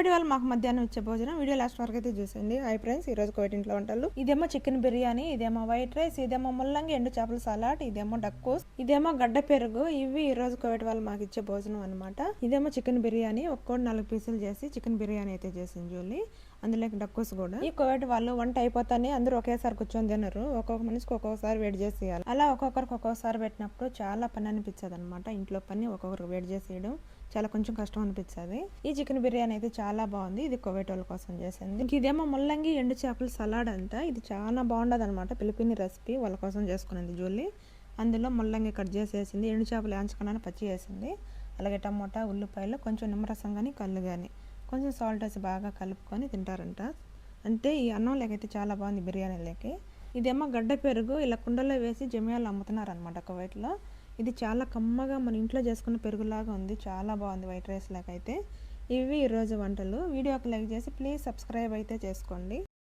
Covid వాళ్ళు మాకు మధ్యాహ్నం ఇచ్చే భోజనం వీడియో లాస్ట్ వరకు అయితే చూసండి హై ఫ్రెండ్స్ ఈ రోజు కోవిడ్ ఇంట్లో వంటలు. ఇదేమో చికెన్ బిర్యానీ ఇదేమో వైట్ రైస్ ఇదేమో ముల్లంగి ఎండు చేపల సలాడ్ ఇదేమో డక్కోస్ ఇదేమో గడ్డ పెరుగు. ఇవి ఈ రోజు కోవిడ్ వాళ్ళు మాకు ఇచ్చే భోజనం అనమాట ఇదేమో చికెన్ బిర్యానీ ఒక్కోటి నాలుగు పీసులు చేసి చికెన్ బిర్యానీ అయితే చేసింది జూలీ. అందులోకి డక్కోస్ కూడా. ఈ కోవిడ్ వాళ్ళు వంట అయిపోతానే అందరూ ఒకేసారి కూర్చొని తినరు. ఒక్కొక్క మనిషికి ఒక్కొక్కసారి వేడి చేసి అలా ఒక్కొక్కరికి ఒక్కొక్కసారి పెట్టినప్పుడు చాలా పని అనిపించదు అనమాట ఇంట్లో పని ఒక్కొక్కరికి వేడి చేసేయడం. చాలా కొంచెం కష్టం అనిపించేది ఈ చికెన్ బిర్యానీ అయితే చాలా బాగుంది. ఇది కొవేటోల వాళ్ళ కోసం చేసింది. ఇదేమో ముల్లంగి ఎండు చేపల సలాడ్ అంట. ఇది చాలా బాగుండదు అనమాట పిలిపిని రెసిపీ. వాళ్ళ కోసం చేసుకునేది జూలీ అందులో ముల్లంగి కట్ చేసేసింది. ఎండు చేపలు వేయించుకున్నాను పచ్చి వేసింది అలాగే టమోటా ఉల్లిపాయలు కొంచెం నిమ్మరసం కానీ కళ్ళు కానీ కొంచెం సాల్ట్ వేసి బాగా కలుపుకొని తింటారంట. అంటే ఈ అన్నం లేకైతే చాలా బాగుంది బిర్యానీ లేకి. ఇదేమో గడ్డ పెరుగు. ఇలా కుండలో వేసి జమియాలు అమ్ముతున్నారు అనమాట కువైట్లో ఇది చాలా కమ్మగా మన ఇంట్లో చేసుకున్న పెరుగులాగా ఉంది. చాలా బాగుంది వైట్ రైస్ లాగా అయితే ఇవి ఈరోజు వంటలు. వీడియోకి లైక్ చేసి ప్లీజ్ సబ్స్క్రైబ్ అయితే చేసుకోండి.